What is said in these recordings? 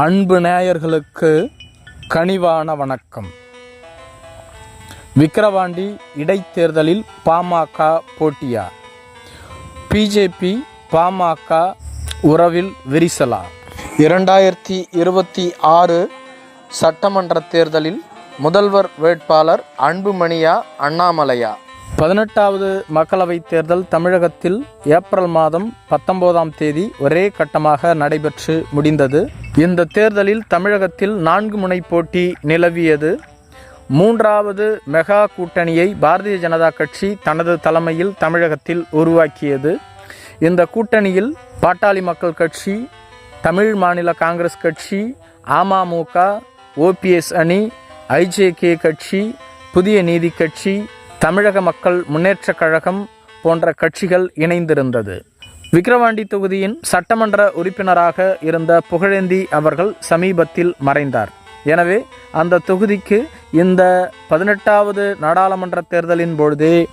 அன்பு நேயர்களுக்கு கனிவான வணக்கம். விக்கிரவாண்டி இடைத்தேர்தலில் பாமக போட்டியா? பிஜேபி பாமக உறவில் விரிசலா? இரண்டாயிரத்தி இருபத்தி ஆறு சட்டமன்ற தேர்தலில் முதல்வர் வேட்பாளர் அன்புமணியா அண்ணாமலையா? பதினெட்டாவது மக்களவைத் தேர்தல் தமிழகத்தில் ஏப்ரல் மாதம் பத்தொன்பதாம் தேதி ஒரே கட்டமாக நடைபெற்று முடிந்தது. இந்த தேர்தலில் தமிழகத்தில் நான்கு முனை போட்டி நிலவியது. மூன்றாவது மெகா கூட்டணியை பாரதிய ஜனதா கட்சி தனது தலைமையில் தமிழகத்தில் உருவாக்கியது. இந்த கூட்டணியில் பாட்டாளி மக்கள் கட்சி தமிழ் மாநில காங்கிரஸ் கட்சி அமமுக ஓபிஎஸ் அணி ஐஜேகே கட்சி புதிய நீதி கட்சி தமிழக மக்கள் முன்னேற்றக் கழகம் போன்ற கட்சிகள் இணைந்திருந்தது. விக்கிரவாண்டி தொகுதியின் சட்டமன்ற உறுப்பினராக இருந்த புகழேந்தி அவர்கள் சமீபத்தில் மறைந்தார். எனவே அந்த தொகுதிக்கு இந்த பதினெட்டாவது நாடாளுமன்ற தேர்தலின் பொழுது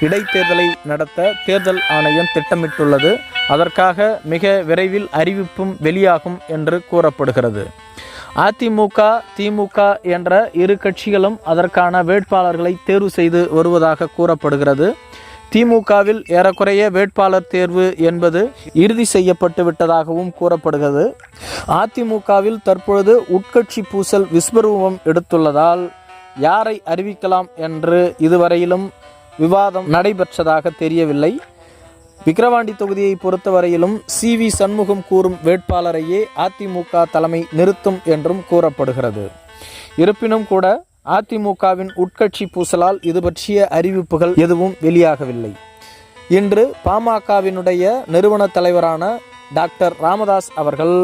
இடைத்தேர்தலை நடத்த தேர்தல் ஆணையம் திட்டமிட்டுள்ளது. அதற்காக மிக விரைவில் அறிவிப்பும் வெளியாகும் என்று கூறப்படுகிறது. அதிமுக திமுக என்ற இரு கட்சிகளும் அதற்கான வேட்பாளர்களை தேர்வு செய்து வருவதாக கூறப்படுகிறது. திமுகவில் ஏறக்குறைய வேட்பாளர் தேர்வு என்பது இறுதி செய்யப்பட்டு விட்டதாகவும் கூறப்படுகிறது. அதிமுகவில் தற்பொழுது உட்கட்சி பூசல் விஸ்வரூபம் எடுத்துள்ளதால் யாரை அறிவிக்கலாம் என்று இதுவரையிலும் விவாதம் நடைபெற்றதாக தெரியவில்லை. விக்கிரவாண்டி தொகுதியை பொறுத்தவரையிலும் சி வி சண்முகம் கூறும் வேட்பாளரையே அதிமுக தலைமை நிறுத்தும் என்றும் கூறப்படுகிறது. இருப்பினும் கூட அதிமுகவின் உட்கட்சி பூசலால் இது பற்றிய அறிவிப்புகள் எதுவும் வெளியாகவில்லை. இன்று பாமகவினுடைய நிறுவன தலைவரான டாக்டர் ராமதாஸ் அவர்கள்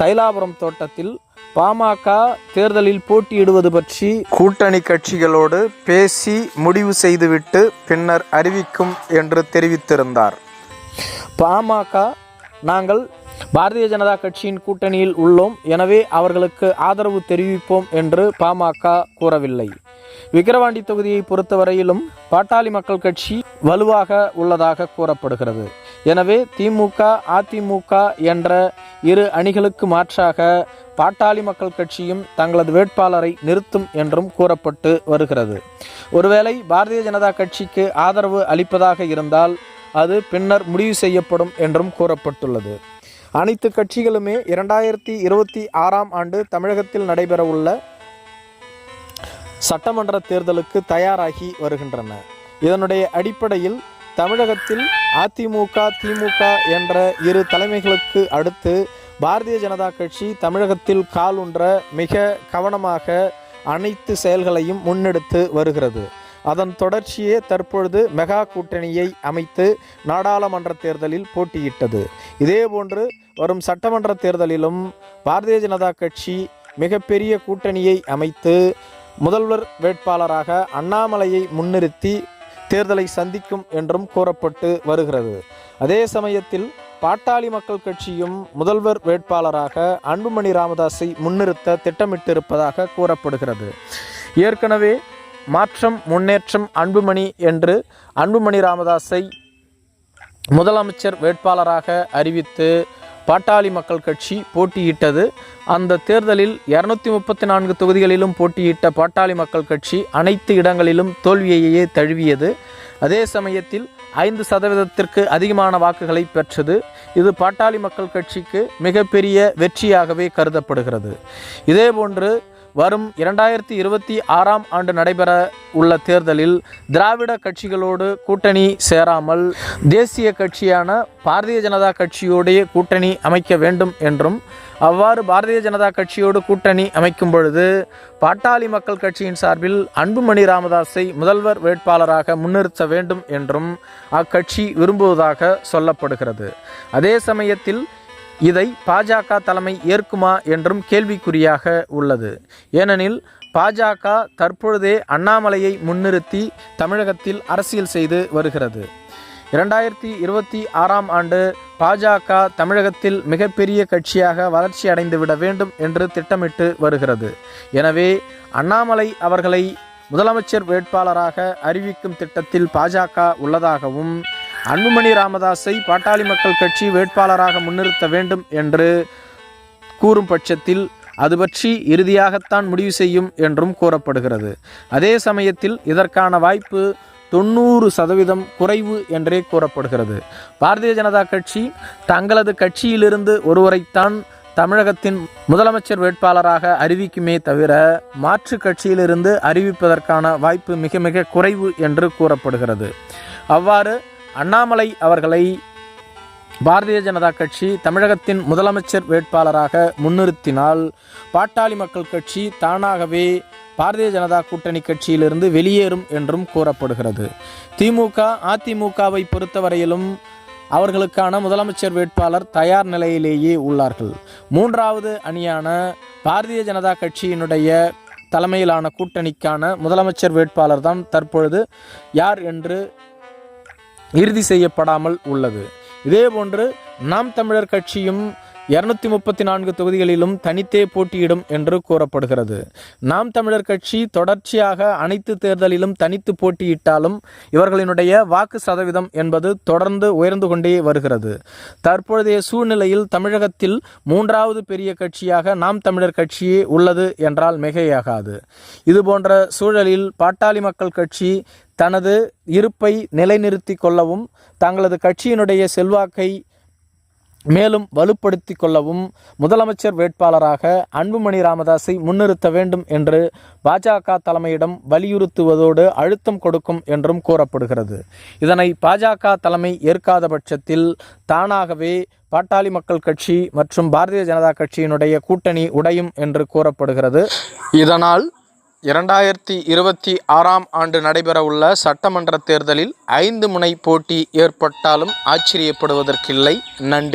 தைலாபுரம் தோட்டத்தில் பாமக தேர்தலில் போட்டியிடுவது பற்றி கூட்டணி கட்சிகளோடு பேசி முடிவு செய்துவிட்டு பின்னர் அறிவிக்கும் என்று தெரிவித்திருந்தார். பாமக நாங்கள் பாரதிய ஜனதா கட்சியின் கூட்டணியில் உள்ளோம். எனவே அவர்களுக்கு ஆதரவு தெரிவிப்போம் என்று பாமக கூறவில்லை. விக்கிரவாண்டி தொகுதியை பொறுத்தவரையிலும் பாட்டாளி மக்கள் கட்சி வலுவாக உள்ளதாக கூறப்படுகிறது. எனவே திமுக அதிமுக என்ற இரு அணிகளுக்கு மாற்றாக பாட்டாளி மக்கள் கட்சியும் தங்களது வேட்பாளரை நிறுத்தும் என்றும் கூறப்பட்டு வருகிறது. ஒருவேளை பாரதிய ஜனதா கட்சிக்கு ஆதரவு அளிப்பதாக இருந்தால் அது பின்னர் முடிவு செய்யப்படும் என்றும் கூறப்பட்டுள்ளது. அனைத்து கட்சிகளுமே இரண்டாயிரத்தி இருபத்தி ஆறாம் ஆண்டு தமிழகத்தில் நடைபெறவுள்ள சட்டமன்ற தேர்தலுக்கு தயாராகி வருகின்றன. இதனுடைய அடிப்படையில் தமிழகத்தில் அதிமுக திமுக என்ற இரு தலைமைகளுக்கு அடுத்து பாரதிய ஜனதா கட்சி தமிழகத்தில் காலுன்ற மிக கவனமாக அனைத்து செயல்களையும் முன்னெடுத்து வருகிறது. அதன் தொடர்ச்சியே தற்பொழுது மெகா கூட்டணியை அமைத்து நாடாளுமன்ற தேர்தலில் போட்டியிட்டது. இதேபோன்று வரும் சட்டமன்ற தேர்தலிலும் பாரதிய ஜனதா கட்சி மிகப்பெரிய கூட்டணியை அமைத்து முதல்வர் வேட்பாளராக அண்ணாமலையை முன்னிறுத்தி தேர்தலை சந்திக்கும் என்றும் கூறப்பட்டு வருகிறது. அதே சமயத்தில் பாட்டாளி மக்கள் கட்சியும் முதல்வர் வேட்பாளராக அன்புமணி ராமதாஸை முன்னிறுத்த திட்டமிட்டிருப்பதாக கூறப்படுகிறது. ஏற்கனவே மாற்றம் முன்னேற்றம் அன்புமணி என்று அன்புமணி ராமதாஸை முதலமைச்சர் வேட்பாளராக அறிவித்து பாட்டாளி மக்கள் கட்சி போட்டியிட்டது. அந்த தேர்தலில் இரநூத்தி முப்பத்தி நான்கு தொகுதிகளிலும் போட்டியிட்ட பாட்டாளி மக்கள் கட்சி அனைத்து இடங்களிலும் தோல்வியையே தழுவியது. அதே சமயத்தில் ஐந்து சதவீதத்திற்கு அதிகமான வாக்குகளை பெற்றது. இது பாட்டாளி மக்கள் கட்சிக்கு மிகப்பெரிய வெற்றியாகவே கருதப்படுகிறது. இதேபோன்று வரும் இரண்டாயிரத்தி இருபத்தி ஆறாம் ஆண்டு நடைபெற உள்ள தேர்தலில் திராவிட கட்சிகளோடு கூட்டணி சேராமல் தேசிய கட்சியான பாரதிய ஜனதா கட்சியோடைய கூட்டணி அமைக்க வேண்டும் என்றும் அவ்வாறு பாரதிய ஜனதா கட்சியோடு கூட்டணி அமைக்கும் பொழுது பாட்டாளி மக்கள் கட்சியின் சார்பில் அன்புமணி ராமதாஸை முதல்வர் வேட்பாளராக முன்னிறுத்த வேண்டும் என்றும் அக்கட்சி விரும்புவதாக சொல்லப்படுகிறது. அதே சமயத்தில் இதை பாஜக தலைமை ஏற்குமா என்றும் கேள்விக்குறியாக உள்ளது. ஏனெனில் பாஜக தற்பொழுதே அண்ணாமலையை முன்னிறுத்தி தமிழகத்தில் அரசியல் செய்து வருகிறது. இரண்டாயிரத்தி இருபத்தி ஆறாம் ஆண்டு பாஜக தமிழகத்தில் மிகப்பெரிய கட்சியாக வளர்ச்சி அடைந்து விட வேண்டும் என்று திட்டமிட்டு வருகிறது. எனவே அண்ணாமலை அவர்களை முதலமைச்சர் வேட்பாளராக அறிவிக்கும் திட்டத்தில் பாஜக உள்ளதாகவும் அன்புமணி ராமதாஸை பாட்டாளி மக்கள் கட்சி வேட்பாளராக முன்னிறுத்த வேண்டும் என்று கூறும் பட்சத்தில் அது பற்றி இறுதியாகத்தான் முடிவு செய்யும் என்றும் கூறப்படுகிறது. அதே சமயத்தில் இதற்கான வாய்ப்பு தொண்ணூறு சதவீதம் குறைவு என்றே கூறப்படுகிறது. பாரதிய ஜனதா கட்சி தங்களது கட்சியிலிருந்து ஒருவரைத்தான் தமிழகத்தின் முதலமைச்சர் வேட்பாளராக அறிவிக்குமே தவிர மாற்று கட்சியிலிருந்து அறிவிப்பதற்கான வாய்ப்பு மிக மிக குறைவு என்று கூறப்படுகிறது. அவ்வாறு அண்ணாமலை அவர்களை பாரதிய ஜனதா கட்சி தமிழகத்தின் முதலமைச்சர் வேட்பாளராக முன்னிறுத்தினால் பாட்டாளி மக்கள் கட்சி தானாகவே பாரதிய ஜனதா கூட்டணி கட்சியிலிருந்து வெளியேறும் என்றும் கூறப்படுகிறது. திமுக அதிமுகவை பொறுத்தவரையிலும் அவர்களுக்கான முதலமைச்சர் வேட்பாளர் தயார் நிலையிலேயே உள்ளார்கள். மூன்றாவது அணியான பாரதிய ஜனதா கட்சியினுடைய தலைமையிலான கூட்டணிக்கான முதலமைச்சர் வேட்பாளர் தான் தற்பொழுது யார் என்று இறுதி செய்யப்படாமல் உள்ளது. இதேபோன்று நாம் தமிழர் கட்சியும் இருநூத்தி முப்பத்தி நான்கு தொகுதிகளிலும் தனித்தே போட்டியிடும் என்று கூறப்படுகிறது. நாம் தமிழர் கட்சி தொடர்ச்சியாக அனைத்து தேர்தலிலும் தனித்து போட்டியிட்டாலும் இவர்களினுடைய வாக்கு சதவீதம் என்பது தொடர்ந்து உயர்ந்து கொண்டே வருகிறது. தற்பொழுதைய சூழ்நிலையில் தமிழகத்தில் மூன்றாவது பெரிய கட்சியாக நாம் தமிழர் கட்சியே உள்ளது என்றால் மிகையாகாது. இதுபோன்ற சூழலில் பாட்டாளி மக்கள் கட்சி தனது இருப்பை நிலைநிறுத்தி கொள்ளவும் தங்களது கட்சியினுடைய செல்வாக்கை மேலும் வலுப்படுத்தி கொள்ளவும் முதலமைச்சர் வேட்பாளராக அன்புமணி ராமதாஸை முன்னிறுத்த வேண்டும் என்று பாஜக தலைமையிடம் வலியுறுத்துவதோடு அழுத்தம் கொடுக்கும் என்றும் கூறப்படுகிறது. இதனை பாஜக தலைமை ஏற்காத பட்சத்தில் தானாகவே பாட்டாளி மக்கள் கட்சி மற்றும் பாரதிய ஜனதா கட்சியினுடைய கூட்டணி உடையும் என்று கூறப்படுகிறது. இதனால் இரண்டாயிரத்தி இருபத்தி ஆறாம் ஆண்டு நடைபெறவுள்ள சட்டமன்ற தேர்தலில் ஐந்து முனை போட்டி ஏற்பட்டாலும் ஆச்சரியப்படுவதற்கில்லை. நன்றி.